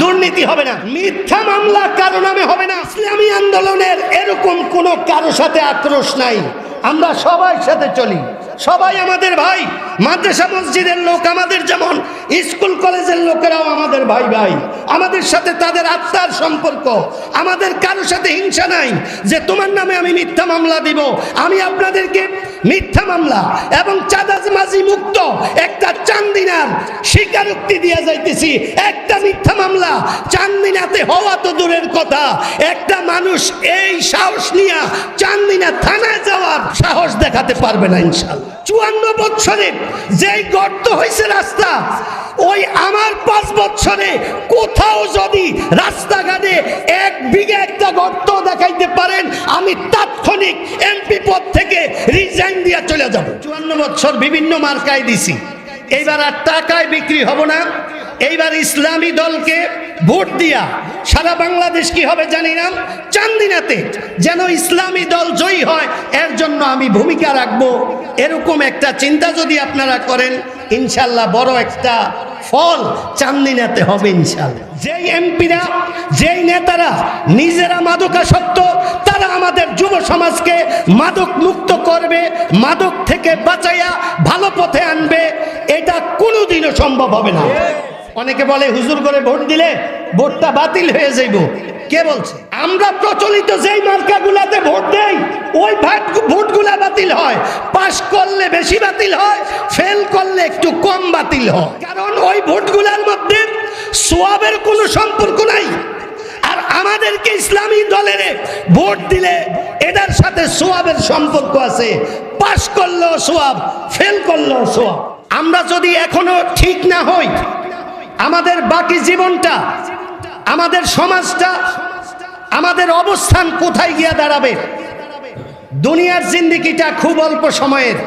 দুর্নীতি হবে না, মিথ্যা মামলা কারও নামে হবে না, ইসলামী আন্দোলনের এরকম কোনো কারও সাথে আক্রোশ নাই। আমরা সবার সাথে চলি। সবাই আমাদের ভাই, মাদ্রাসা মসজিদের লোক আমাদের যেমন, স্কুল কলেজের লোকেরাও আমাদের ভাই ভাই। আমাদের সাথে তাদের আত্মার সম্পর্ক, আমাদের কারোর সাথে হিংসা নাই যে তোমার নামে আমি মিথ্যা মামলা দিব। আমি আপনাদেরকে মিথ্যা মামলা এবং চাঁদাজমাজি মুক্ত একটা চান্দিনার স্বীকারোক্তি দিয়ে যাইতেছি। একটা মিথ্যা মামলা চান্দিনাতে হওয়া তো দূরের কথা। একটা মানুষ এই সাহস নিয়ে চান্দিনা থানায় যাওয়ার সাহস দেখাতে পারবে না ইনশাল্লাহ। চুয়ান্ন বৎসরের যেই গর্ত হয়েছে রাস্তা ওই আমার পাঁচ বছরে কোথাও যদি রাস্তাঘাটে এক বিঘে একটা গর্ত দেখাইতে পারেন, আমি তাৎক্ষণিক এমপি পদ থেকে রিজাইন দিয়ে চলে যাব। চুয়ান্ন বছর বিভিন্ন মার্কায় দিছি। এইবার আর টাকায় বিক্রি হব না। এইবার ইসলামী দলকে ভোট দিয়া সারা বাংলাদেশ কি হবে জানি না। চান্দিনাতে যেন ইসলামী দল জয়ী হয়, এর জন্য আমি ভূমিকা রাখব। এরকম একটা চিন্তা যদি আপনারা করেন, ইনশাল্লাহ বড় একটা ফল চান্দিনাতে হবে ইনশাল্লাহ। যেই এমপিরা, যেই নেতারা নিজেরা মাদকাসক্ত, তারা আমাদের যুব সমাজকে মাদক মুক্ত করবে, মাদক থেকে বাঁচাইয়া ভালো পথে আনবে, এটা কোনোদিনও সম্ভব হবে না। অনেকে বলে, হুজুর করে ভোট দিলে ভোটটা বাতিল হয়ে যাইব। কে বলছে? আমরা প্রচলিত যেই মার্কাগুলাতে ভোট দেই, ওই ভাট ভোটগুলা বাতিল হয়। পাশ করলে বেশি বাতিল হয়, ফেল করলে একটু কম বাতিল হয়। কারণ ওই ভোটগুলার মধ্যে সোয়াবের কোনো সম্পর্ক নাই। আর আমাদেরকে ইসলামী দলের ভোট দিলে এটার সাথে সোয়াবের সম্পর্ক আছে। পাশ করলেও সোয়াব, ফেল করলেও সোয়াব। আমরা যদি এখনও ঠিক না হই আমাদের বাকি জীবনটা, আমাদের সমাজটা, আমাদের অবস্থান কোথায় গিয়ে দাঁড়াবে? দুনিয়ার জিন্দিগিটা খুব অল্প সময়ের।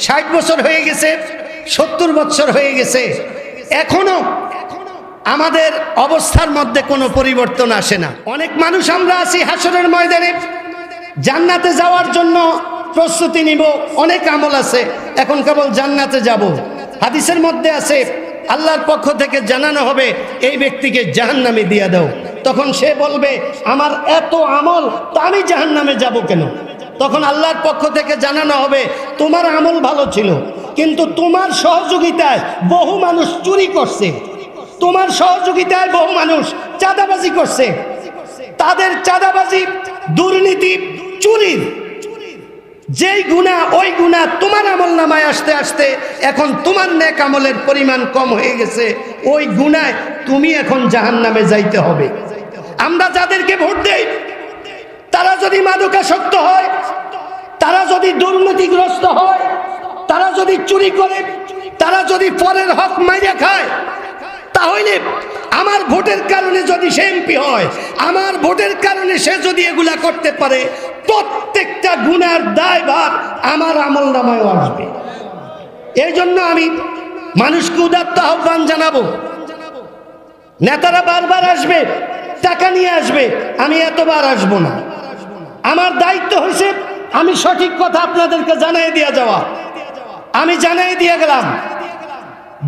ষাট বছর হয়ে গেছে, সত্তর বছর হয়ে গেছে। এখনও আমাদের অবস্থার মধ্যে কোনো পরিবর্তন আসে না। অনেক মানুষ আমরা আছি হাসরের ময়দানে। জান্নাতে যাওয়ার জন্য প্রস্তুতি নিব, অনেক আমল আছে। এখন কেবল জান্নাতে যাব। হাদিসের মধ্যে আছে আল্লাহর পক্ষ থেকে জানানো হবে, এই ব্যক্তিকে জাহান্নামে দিয়ে দাও। তখন সে বলবে, আমার এত আমল, তা আমি জাহান্নামে যাব কেন? তখন আল্লাহর পক্ষ থেকে জানানো হবে, তোমার আমল ভালো ছিল, কিন্তু তোমার সহযোগিতায় বহু মানুষ চুরি করছে। তোমার সহযোগিতায় বহু মানুষ চাঁদাবাজি করছে। তাদের চাঁদাবাজি, দুর্নীতি, চুরির যেই গুণা ওই গুণা তোমার আমল নামায় আসতে আসতে এখন তোমার নেক আমলের পরিমাণ কম হয়ে গেছে। ওই গুণায় তুমি এখন জাহান নামে যাইতে হবে। আমরা যাদেরকে ভোট দেই, তারা যদি মাদকাসক্ত হয়, তারা যদি দুর্নীতিগ্রস্ত হয়, তারা যদি চুরি করে, তারা যদি পরের হক মাইরা খায়, তাহলে আমার ভোটের কারণে যদি সে এমপি হয়, আমার ভোটের কারণে সে যদি এগুলা করতে পারে প্রত্যেকটা গুনার দায় ভার আমার আমল নামায় আসবে। এই জন্য আমি মানুষকে উদাত্ত আহ্বান জানাব। নেতারা বারবার আসবে, টাকা নিয়ে আসবে, আমি এতবার আসব না। আমার দায়িত্ব হয়েছে আমি সঠিক কথা আপনাদেরকে জানাই দিয়ে যাওয়া। আমি জানাই দিয়ে গেলাম,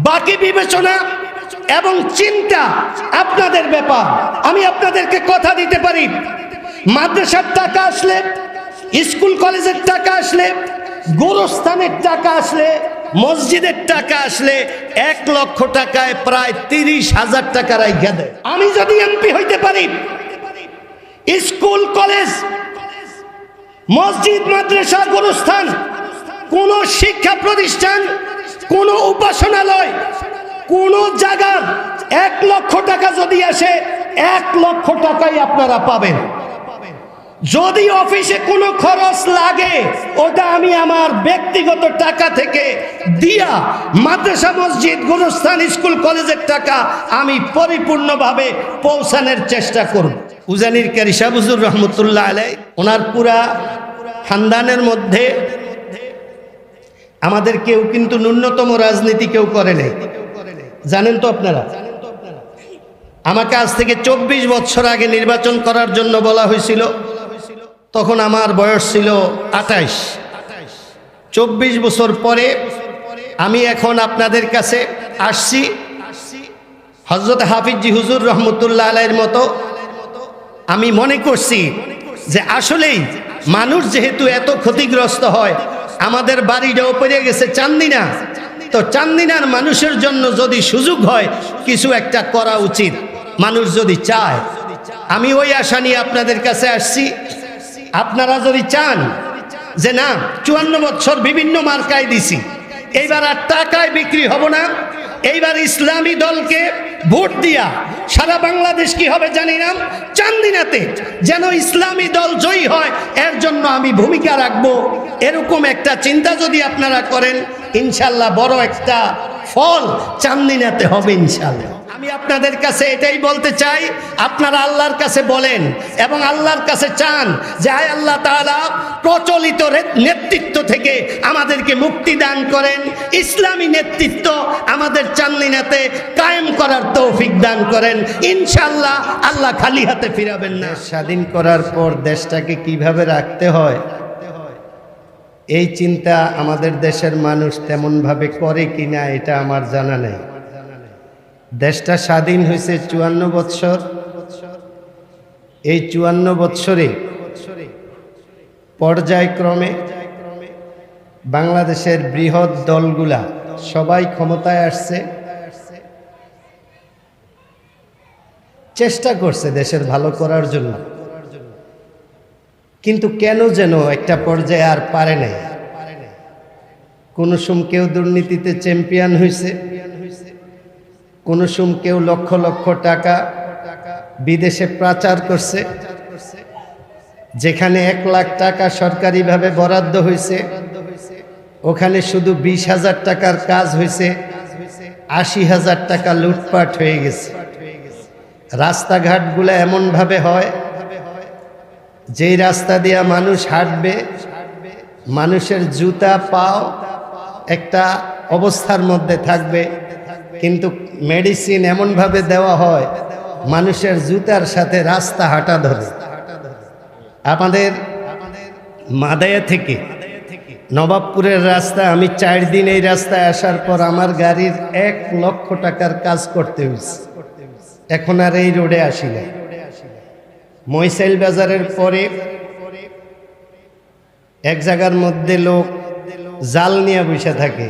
বাকি বিবেচনা এবং চিন্তা আপনাদের ব্যাপার। আমি আপনাদেরকে কথা দিতে পারি মাদ্রাসার টাকা আসলে, স্কুল কলেজের টাকা আসলে, গোরস্থানের টাকা আসলে, মসজিদের টাকা আসলে এক লক্ষ টাকায় প্রায় তিরিশ হাজার টাকা রাইখা দেয়। আমি যদি এমপি হইতে পারি, স্কুল, কলেজ, মসজিদ, মাদ্রাসা, গোরস্থান, কোন শিক্ষা প্রতিষ্ঠান, কোন উপাসনালয়, কোন জায়গার এক লক্ষ টাকা যদি আসে, এক লক্ষ টাকাই আপনারা পাবেন। যদি অফিসে কোনো খরচ লাগে, ওটা আমি আমার ব্যক্তিগত টাকা থেকে দিয়া মাদ্রাসা, মসজিদ, গুরুস্থান, স্কুল, কলেজের টাকা আমি পরিপূর্ণভাবে পৌঁছানোর চেষ্টা করব। উজানির ক্যারিসা বুজুর রহমতুল্লাহ আলাই, ওনার পুরা খানদানের মধ্যে আমাদের কেউ কিন্তু ন্যূনতম রাজনীতি কেউ করে নাই। জানেন তো আপনারা? আমাকে আজ থেকে চব্বিশ বছর আগে নির্বাচন করার জন্য বলা হয়েছিল তখন আমার বয়স ছিল আঠাইশ। চব্বিশ বছর পরে আমি এখন আপনাদের কাছে আসছি। হজরত হাফিজি হুজুর রহমতুল্লাহ আলাইয়ের মতো। আমি মনে করছি যে আসলেই মানুষ যেহেতু এত ক্ষতিগ্রস্ত হয়, আমাদের বাড়িটাও পড়ে গেছে চান্দিনা। তো চান্দিনার মানুষের জন্য যদি সুযোগ হয়, কিছু একটা করা উচিত। মানুষ যদি চায়। আমি ওই আশা নিয়ে আপনাদের কাছে আসছি। আপনারা যদি চান যে না, চুয়ান্ন বছর বিভিন্ন মার্কায় দিছি, এইবার আর টাকায় বিক্রি হব না, এইবার ইসলামী দলকে ভোট দিয়া সারা বাংলাদেশ কি হবে জানি না, চান্দিনাতে যেন ইসলামী দল জয়ী হয়, এর জন্য আমি ভূমিকা রাখব। এরকম একটা চিন্তা যদি আপনারা করেন, ইনশাল্লাহ বড় একটা ফল চান্দিনাতে হবে ইনশাল্লাহ। আমি আপনাদের কাছে এটাই বলতে চাই, আপনারা আল্লাহর কাছে বলেন এবং আল্লাহর কাছে চান যে আয় আল্লাহ তাআলা, প্রচলিত নেতৃত্ব থেকে আমাদেরকে মুক্তি দান করেন, ইসলামী নেতৃত্ব আমাদের চান্দিনাতে কায়েম করার তৌফিক দান করেন। ইনশাল্লাহ আল্লাহ খালি হাতে ফিরাবেন না। স্বাধীন করার পর দেশটাকে কীভাবে রাখতে হয়? এই চিন্তা আমাদের দেশের মানুষ তেমনভাবে করে কিনা এটা আমার জানা নেই। দেশটা স্বাধীন হয়েছে চুয়ান্ন বৎসর। এই চুয়ান্ন বৎসরে পর্যায়ক্রমে বাংলাদেশের বৃহৎ দলগুলা সবাই ক্ষমতায় আসছে। চেষ্টা করছে দেশের ভালো করার জন্য। কিন্তু কেন যেন একটা পর্যায়ে আর পারে নাই। কোনো সুম কেউ দুর্নীতিতে চ্যাম্পিয়ন হয়েছে কোনো কেউ লক্ষ লক্ষ টাকা বিদেশে পাচার করছে, যেখানে এক লাখ টাকা সরকারিভাবে বরাদ্দ হয়েছে। ওখানে শুধু বিশ হাজার টাকার কাজ হয়েছে, আশি হাজার টাকা লুটপাট হয়ে গেছে। রাস্তাঘাটগুলো এমনভাবে হয়, যেই রাস্তা দিয়া মানুষ হাঁটবে, মানুষের জুতা, পাও একটা অবস্থার মধ্যে থাকবে। কিন্তু মেডিসিন এমনভাবে দেওয়া হয়, মানুষের জুতার সাথে রাস্তা হাঁটা ধরে। আমাদের মাদায়া থেকে নবাবপুরের রাস্তা, আমি চার দিন এই রাস্তায় আসার পর আমার গাড়ির এক লক্ষ টাকার কাজ করতে হয়েছে। এখন আর এই রোডে আসি না। মইসাইল বাজারের পরে এক জায়গার মধ্যে লোক জাল নিয়ে বসে থাকে।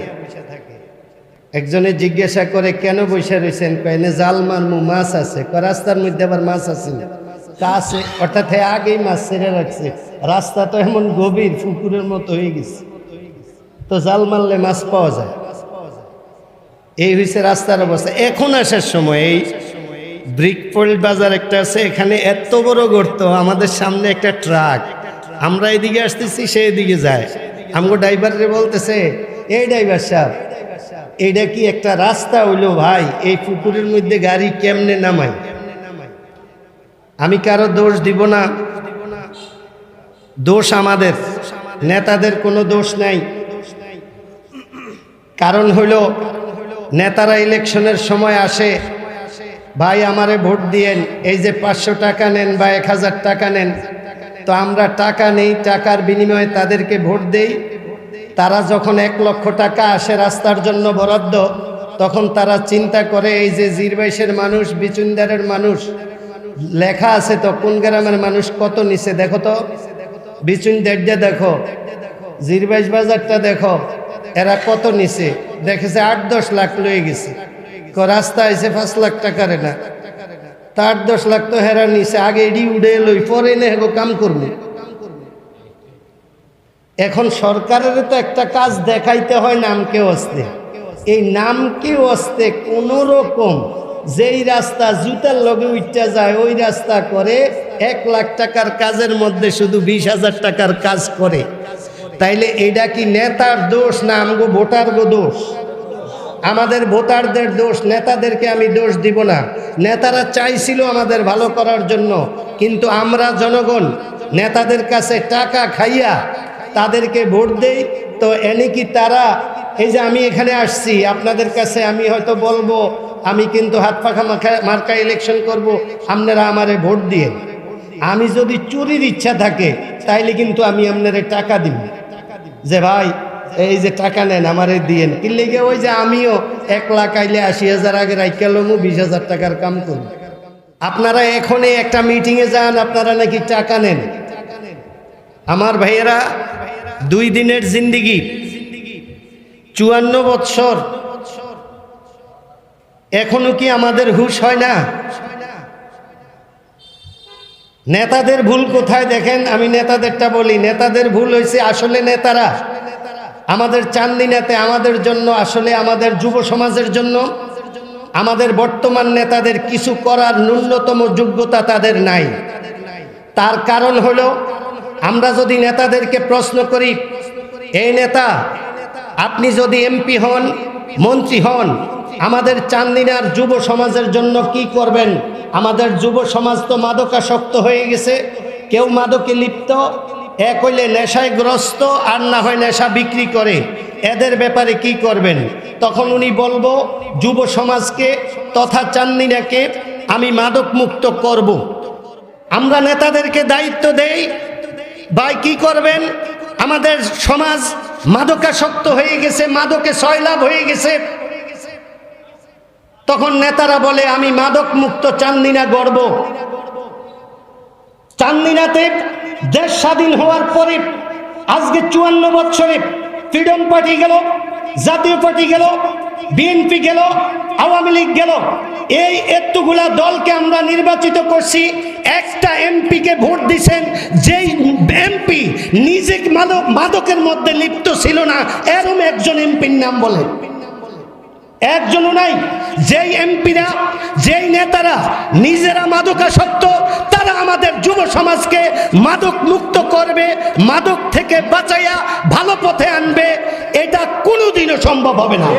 একজনে জিজ্ঞাসা করে, কেন বসে রয়েছেন কয়েনে জাল মারমু, মাছ আছে। রাস্তার মধ্যে আবার মাছ আছে না? কাছে অর্থাৎ হে আগেই মাছ ছেড়ে রাখছে। রাস্তা তো এমন গভীর, পুকুরের মতো হয়ে গেছে। তো জাল মারলে মাছ পাওয়া যায়। এই হয়েছে রাস্তার অবস্থা। এখন আসার সময় এই ব্রিকপোল্ড বাজার একটা আছে, এখানে এত বড় গর্ত, আমাদের সামনে একটা ট্রাক। আমরা এদিকে আসতেছি, সে এদিকে যায়। আমগো ড্রাইভারে বলতেছে, এই ড্রাইভার সাহেব এইটা কি একটা রাস্তা হইল ভাই? এই পুকুরের মধ্যে গাড়ি কেমনে নামাই আমি কারও দোষ দিব না। দোষ আমাদের। নেতাদের কোনো দোষ নাই। কারণ হইল, নেতারা ইলেকশনের সময় আসে। ভাই, আমারে ভোট দিয়েন। এই যে পাঁচশো টাকা নেন বা এক হাজার টাকা নেন, তো আমরা টাকা নেই, টাকার বিনিময়ে তাদেরকে ভোট দেই। তারা যখন এক লক্ষ টাকা আসে রাস্তার জন্য বরাদ্দ, তখন তারা চিন্তা করে, এই যে জিরবাইশের মানুষ, বিচুন্দারের মানুষ, লেখা আছে তো, কোন গ্রামের মানুষ কত নিচে, দেখো তো। বিচুন বিচুন্দারটা দেখো, জিরবাইশ বাজারটা দেখো, এরা কত নিচে, দেখেছে আট দশ লাখ লয়ে গেছে। রাস্তা আছে পাঁচ লাখ টাকার না। তার দশ লাখ তো হেরা নিচে, আগে এডি উড়ে লই, পরে নে হেগো কাম করব। এখন সরকারের তো একটা কাজ দেখাইতে হয় নামকে অস্তে। এই নামকে অস্তে কোন রকম, যেই রাস্তা জুতার লগে উঠতে যায়, ওই রাস্তা করে এক লাখ টাকার কাজের মধ্যে শুধু বিশ হাজার টাকার কাজ করে। তাইলে এটা কি নেতার দোষ না আমগো ভোটার গো দোষ? আমাদের ভোটারদের দোষ, নেতাদেরকে আমি দোষ দিব না। নেতারা চাইছিল আমাদের ভালো করার জন্য, কিন্তু আমরা জনগণ নেতাদের কাছে টাকা খাইয়া তাদেরকে ভোট দেই। তো এনে কি তারা, এই যে আমি এখানে আসছি, আপনাদের কাছে আমি হয়তো বলব, আমি কিন্তু হাত পাখা মাখা মার্কা ইলেকশন করব, আপনারা আমারে ভোট দিয়ে। আমি যদি চুরির ইচ্ছা থাকে, তাইলে কিন্তু আমি আপনারে টাকা দিব। যে ভাই, এই যে টাকা নেন, আমারে দিয়েন। কিনলে ওই যে আমিও এক লাখ আইলে আশি হাজার আগে রাইকা লমু, বিশ হাজার টাকার কাম করুন আপনারা এখনই একটা মিটিংয়ে যান, আপনারা নাকি টাকা নেন। আমার ভাইয়েরা দুই দিনের জিন্দিগি। চুয়ান্ন বৎসর। এখনও কি আমাদের হুশ হয় না? নেতাদের ভুল কোথায় দেখেন? আমি নেতাদেরটা বলি, নেতাদের ভুল হয়েছে আসলে নেতারা। আমাদের চান্দিনাতে আমাদের জন্য, আসলে আমাদের যুব সমাজের জন্য। আমাদের বর্তমান নেতাদের কিছু করার ন্যূনতম যোগ্যতা তাদের নাই। তার কারণ হলো আমরা যদি নেতাদেরকে প্রশ্ন করি, এই নেতা, আপনি যদি এমপি হন, মন্ত্রী হন, আমাদের চান্দিনার যুব সমাজের জন্য কি করবেন? আমাদের যুব সমাজ তো মাদকাসক্ত হয়ে গেছে। কেউ মাদকে লিপ্ত, এক হইলে নেশায় গ্রস্ত আর না হয় নেশা বিক্রি করে। এদের ব্যাপারে কি করবেন? তখন উনি বলব, যুব সমাজকে তথা চান্দিনাকে আমি মাদক মুক্ত করব। আমরা নেতাদেরকে দায়িত্ব দেই ভাই, কি করবেন? আমাদের সমাজ মাদকাসক্ত হয়ে গেছে, মাদকে সয়লাভ হয়ে গেছে। তখন নেতারা বলে, আমি মাদক মুক্ত চান্দিনা গর্ব চান্দিনাতে দেশ স্বাধীন হওয়ার পরে আজকে চুয়ান্ন বছরে ফ্রিডম পার্টি গেল, জাতীয় পার্টি গেল বিএনপি গেল, আওয়ামী লীগ গেল। এই এতগুলা দলকে আমরা নির্বাচিত করছি। একটা এমপিকে ভোট দিছেন, যেই এমপি নিজে মাদক, মাদকের মধ্যে লিপ্ত ছিল না, এরম একজন এমপির নাম বলে। একজনও নাই, যেই এমপিরা, যেই নেতারা নিজেরা মাদকাসক্ত তারা আমাদের যুব সমাজকে মাদক মুক্ত করবে, মাদক থেকে বাঁচাইয়া ভালো পথে আনবে, এটা কোনোদিনও সম্ভব হবে না।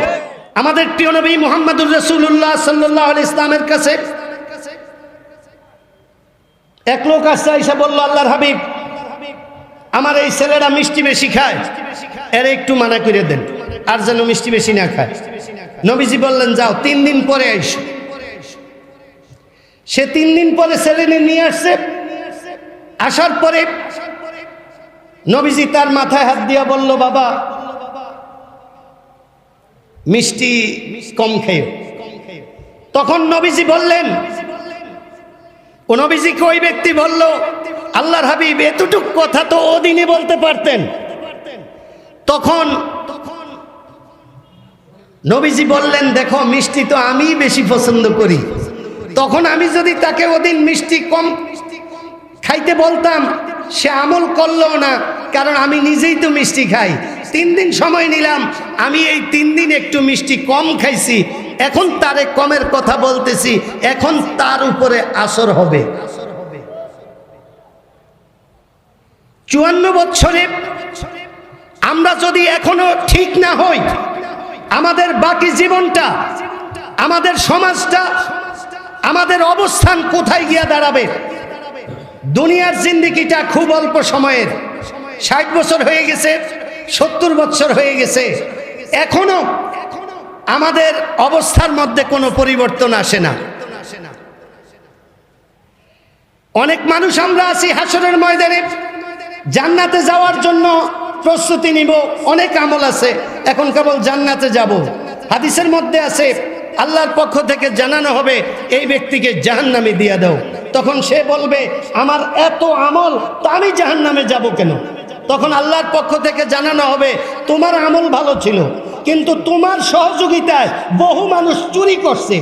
আমাদের প্রিয় নবী মোহাম্মদুর রসুল্লাহ সাল্লাহ ইসলামের কাছে এক লোক আসছে এসে বলল, আল্লাহর হাবিব, আমার এই ছেলেরা মিষ্টি বেশি খায়। এর একটু মানা করে দেন, আর যেন মিষ্টি বেশি না খায়। নবীজি বললেন, যাও, তিন দিন পরে আইসো। সে তিন দিন পরে ছেলে নিয়ে আসছে। আসার পরে নবীজি তার মাথায় হাত দিয়া বলল, বাবা মিষ্টি কম খেয়ে তখন নবীজি বললেন, ও নবীজিকে ওই ব্যক্তি বলল, আল্লাহর হাবিব, এতটুক কথা তো ওদিনই বলতে পারতেন। তখন নবীজি বললেন, দেখো, মিষ্টি তো আমি বেশি পছন্দ করি। তখন আমি যদি তাকে ওদিন মিষ্টি কম খাইতে বলতাম, সে আমল করল না, কারণ আমি নিজেই তো মিষ্টি খাই। তিন দিন সময় নিলাম, আমি এই তিন দিন একটু মিষ্টি কম খাইছি, এখন তারে কমের কথা বলতেছি, এখন তার উপরে আসর হবে। চুয়ান্ন বছরে আমরা যদি এখনও ঠিক না হই, আমাদের বাকি জীবনটা, আমাদের সমাজটা, আমাদের অবস্থান কোথায় গিয়া দাঁড়াবে? দুনিয়ার জিন্দিগিটা খুব অল্প সময়ের, ষাট বছর হয়ে গেছে সত্তর বছর হয়ে গেছে। এখনও আমাদের অবস্থার মধ্যে কোনো পরিবর্তন আসে না। অনেক মানুষ আমরা আছি হাসরের ময়দানে। জান্নাতে যাওয়ার জন্য প্রস্তুতি নিব, অনেক আমল আছে। এখন কেবল জান্নাতে যাব। হাদিসের মধ্যে আছে, আল্লাহর পক্ষ থেকে জানানো হবে, এই ব্যক্তিকে জাহান নামে দিয়ে দাও। তখন সে বলবে, আমার এত আমল, তা আমি জাহান নামে যাব কেন? তখন আল্লাহর পক্ষ থেকে জানানো হবে, তোমার আমল ভালো ছিল, কিন্তু তোমার সহযোগিতায় বহু মানুষ চুরি করছে।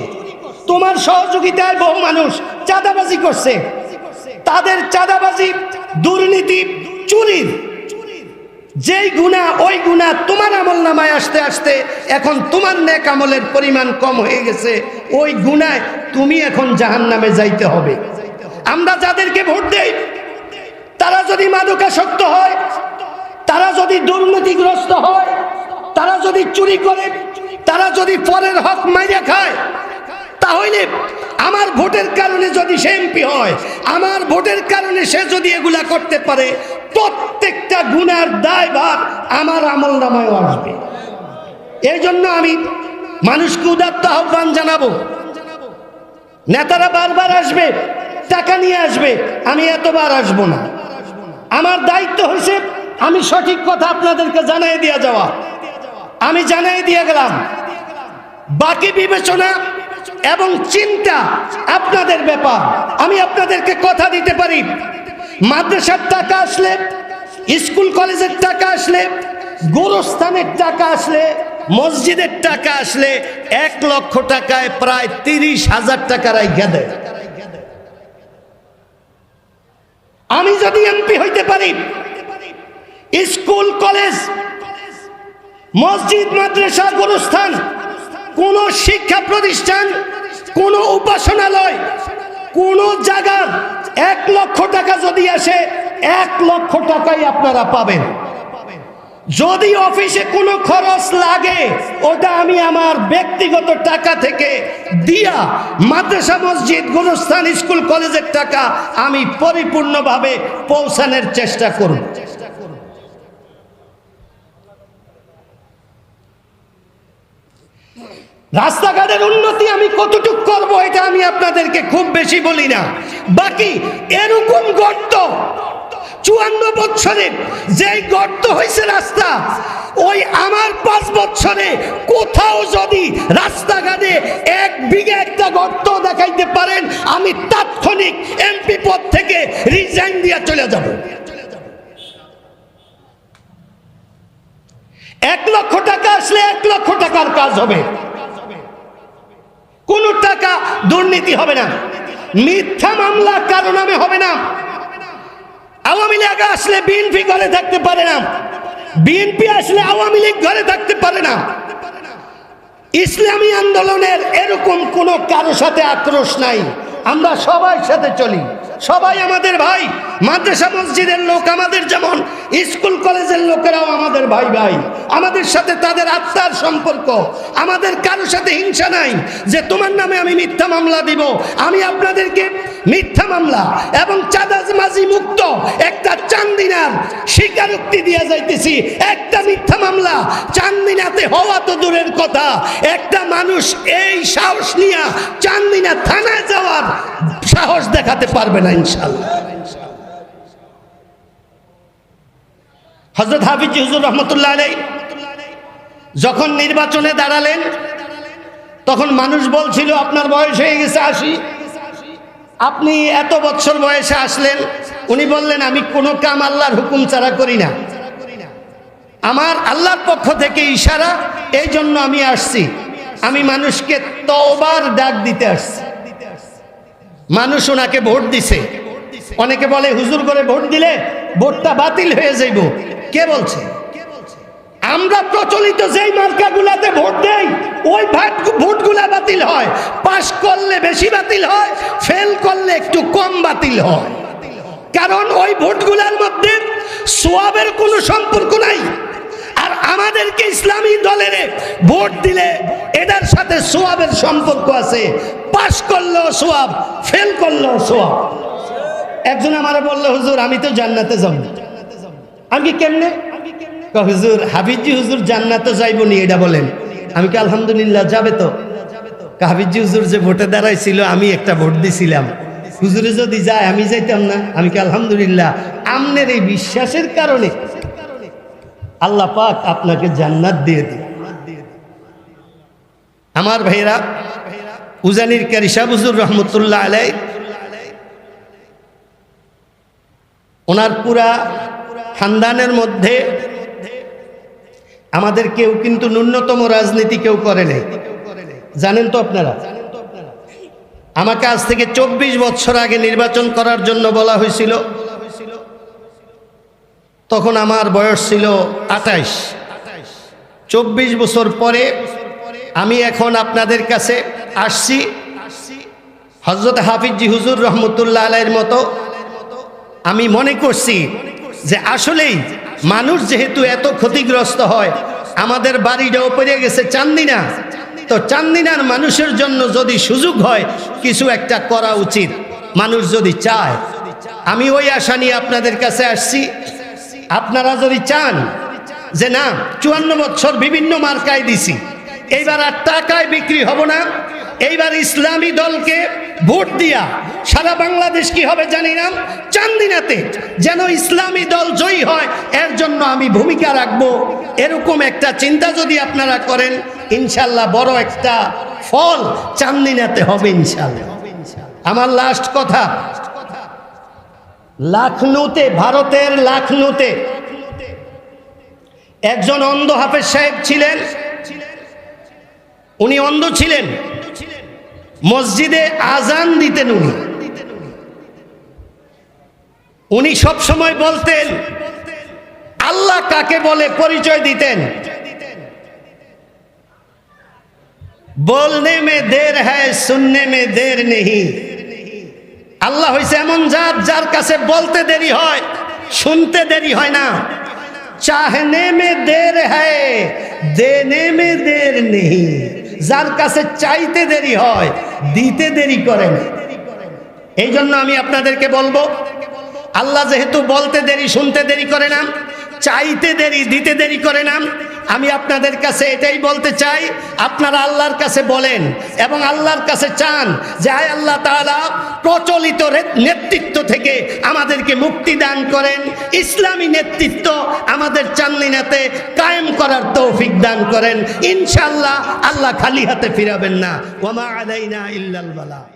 তোমার সহযোগিতায় বহু মানুষ চাঁদাবাজি করছে। তাদের চাঁদাবাজি, দুর্নীতি, চুরির। যেই গুণা, ওই গুণা তোমার আমল নামায় আসতে আসতে এখন তোমার নেক আমলের পরিমাণ কম হয়ে গেছে। ওই গুণায় তুমি এখন জাহান নামে যাইতে হবে। আমরা যাদেরকে ভোট দেই তারা যদি মাদকাসক্ত হয়, তারা যদি দুর্নীতিগ্রস্ত হয়, তারা যদি চুরি করে, তারা যদি পরের হক মাইরে খায়, তাহলে আমার ভোটের কারণে যদি সে এমপি হয়, আমার ভোটের কারণে সে যদি এগুলা করতে পারে, প্রত্যেকটা গুনার দায়ভার আমার আমল নামায়ও আসবে। এই জন্য আমি মানুষকে উদাত্ত আহ্বান জানাব। নেতারা বারবার আসবে, টাকা নিয়ে আসবে, আমি এতবার আসব না। আমার দায়িত্ব হয়েছে আমি সঠিক কথা আপনাদেরকে জানাই দিয়ে যাওয়া। আমি জানাই দিয়ে গেলাম, বাকি বিবেচনা এবং চিন্তা আপনাদের ব্যাপার। আমি আপনাদেরকে কথা দিতে পারি। মাদ্রাসার টাকা আসলে, স্কুল কলেজের টাকা আসলে, গোরস্থানের টাকা আসলে, মসজিদের টাকা আসলে এক লক্ষ টাকায় প্রায় তিরিশ হাজার টাকার আইগা দেয়। আমি যদি এমপি হইতে পারি, স্কুল, কলেজ, মসজিদ, মাদ্রাসা, গুরুস্থান, কোন শিক্ষা প্রতিষ্ঠান, কোন উপাসনালয়, কোন জায়গা এক লক্ষ টাকা যদি আসে, এক লক্ষ টাকাই আপনারা পাবেন। যদি অফিসে কোনো খরচ লাগে, ওটা আমি আমার ব্যক্তিগত টাকা থেকে দিয়া মাদ্রাসা, মসজিদ, গুরুস্থান, স্কুল, কলেজের টাকা আমি পরিপূর্ণভাবে পৌঁছানোর চেষ্টা করব রাস্তাঘাটের উন্নতি আমি কতটুক করব, এটা আমি আপনাদেরকে খুব বেশি বলি না। বাকি এরকম গর্ত চুয়ান্ন বছরে যেই গর্ত হয়েছে রাস্তা, ওই আমার পাঁচ বছরে কোথাও যদি রাস্তাঘাটে এক বিঘা একটা গর্ত দেখাইতে পারেন, আমি তাৎক্ষণিক এমপি পদ থেকে রিজাইন দিয়ে চলে যাব। এক লক্ষ টাকা আসলে এক লক্ষ টাকার কাজ হবে। কোন টাকা দুর্নীতি হবে না। মিথ্যা মামলা কারও নামে হবে না। আওয়ামী লীগ আসলে বিএনপি ঘরে থাকতে পারে না। বিএনপি আসলে আওয়ামী লীগ ঘরে থাকতে পারে না। ইসলামী আন্দোলনের এরকম কোনো কারও সাথে আক্রোশ নাই। আমরা সবাই সাথে চলি। সবাই আমাদের ভাই। মাদ্রাসা মসজিদের লোক আমাদের যেমন, স্কুল কলেজের লোকেরাও আমাদের ভাই ভাই। আমাদের সাথে তাদের আত্মার সম্পর্ক। আমাদের কারোর সাথে হিংসা নাই যে তোমার নামে আমি মিথ্যা মামলা দিব। আমি আপনাদেরকে মিথ্যা মামলা এবং চাঁদাজমাজি মুক্ত একটা চান্দিনার স্বীকারোক্তি দিয়ে যাইতেছি। একটা মিথ্যা মামলা চান্দিনাতে হওয়া তো দূরের কথা। একটা মানুষ এই সাহস নিয়ে চান্দিনা থানায় যাওয়ার সাহস দেখাতে পারবে না ইনশাল্লাহ। হজরত হাফিজ হুজুর রহমতুল্লাহ আলাই যখন নির্বাচনে দাঁড়ালেন, তখন মানুষ বলছিল, আপনার বয়স হয়ে গেছে আশি। আপনি এত বছর বয়সে আসলেন। উনি বললেন, আমি কোনো কাম আল্লাহর হুকুম ছাড়া করি না। আমার আল্লাহর পক্ষ থেকে ইশারা, এই জন্য আমি আসছি। আমি মানুষকে তবার ডাক দিতে আসছি। মানুষ ওনাকে ভোট দিছে। অনেকে বলে, হুজুর করে ভোট দিলে ভোটটা বাতিল হয়ে যাইব। কে বলছে? আমরা প্রচলিত যেই মার্কাগুলাতে ভোট দেই, ওই ভাট ভোটগুলা বাতিল হয়। পাশ করলে বেশি বাতিল হয়, ফেল করলে একটু কম বাতিল হয়। কারণ ওই ভোটগুলার মধ্যে সোয়াবের কোনো সম্পর্ক নাই। আর আমাদেরকে ইসলামী দলের ভোট দিলে এটার সাথে সোয়াবের সম্পর্ক আছে। পাশ করলেও সোয়াব, ফেল করলেও সোয়াব। একজন আমার বলল, হুজুর, আমি তো জান্নাতে যাব আমি কেমনে? হুজুর, হাফিজি হুজুর জান্নাতে যাইব নি এটা বলেন। আমি কি আলহামদুলিল্লাহ, যাবে তো। হাফিজি হুজুর যে ভোটে দাঁড়াইছিল, আমি একটা ভোট দিছিলাম। হুজুরে যদি যায়, আমি যাইতাম না। আমি কি আলহামদুলিল্লাহ, আমনের এই বিশ্বাসের কারণে আল্লাহ পাক আপনাকে জান্নাত দিয়ে দিন আমার ভাইরা উজানির কারিসা হুজুর রহমতুল্লাহ আলাই ওনার পুরা খানদানের মধ্যে আমাদের কেউ কিন্তু ন্যূনতম রাজনীতি কেউ করে নাই। জানেন তো আপনারা? আমাকে আজ থেকে চব্বিশ বছর আগে নির্বাচন করার জন্য বলা হয়েছিল। তখন আমার বয়স ছিল আঠাইশ। চব্বিশ বছর পরে আমি এখন আপনাদের কাছে আসছি। হজরত হাফিজি হুজুর রহমতুল্লাহ আলাইয়ের মতো আমি মনে করছি যে আসলেই মানুষ যেহেতু এত ক্ষতিগ্রস্ত হয়, আমাদের বাড়িটাও পড়ে গেছে চান্দিনা। তো চান্দিনার মানুষের জন্য যদি সুযোগ হয়, কিছু একটা করা উচিত। মানুষ যদি চায়, আমি ওই আশা নিয়ে আপনাদের কাছে আসছি। আপনারা যদি চান যে না, চুয়ান্ন বছর বিভিন্ন মার্কায় দিছি, এইবার আর টাকায় বিক্রি হব না এইবার ইসলামী দলকে ভোট দিয়া সারা বাংলাদেশ কি হবে জানি না। চান্দিনাতে যেন ইসলামী দল জয়ী হয়, এর জন্য আমি ভূমিকা রাখব। এরকম একটা চিন্তা যদি আপনারা করেন, ইনশাল্লাহ বড় একটা ফল চান্দিনাতে হবে ইনশাল্লাহ। আমার লাস্ট কথা, লাখনৌতে, ভারতের লাখনৌতে একজন অন্ধ হাফেজ সাহেব ছিলেন। উনি অন্ধ ছিলেন। মসজিদে আজান দিতেন উনি। উনি সব সময় বলতেন, আল্লাহ কাকে বলে পরিচয় দিতেন। বলনে মে দের হ্যায়, শুননে মে দের নেহি। আল্লাহ হয়েছে এমন জাত যার কাছে বলতে দেরি হয়, শুনতে দেরি হয় না। চাহনে মে দের হ্যায়, দেনে মে দের নেই যার কাছে চাইতে দেরি হয়, দিতে দেরি করেন। এই জন্য আমি আপনাদেরকে বলব, আল্লাহ যেহেতু বলতে দেরি, শুনতে দেরি করে না, চাইতে দেরি, দিতে দেরি করে না আমি আপনাদের কাছে এটাই বলতে চাই, আপনারা আল্লাহর কাছে বলেন এবং আল্লাহর কাছে চান যে আয় আল্লাহ তাআলা, প্রচলিত নেতৃত্ব থেকে আমাদেরকে মুক্তি দান করেন, ইসলামী নেতৃত্ব আমাদের চান্দিনাতে কায়েম করার তৌফিক দান করেন। ইনশাল্লাহ আল্লাহ খালি হাতে ফিরাবেন না। ওমা আলাইনা ইল্লাল বালা।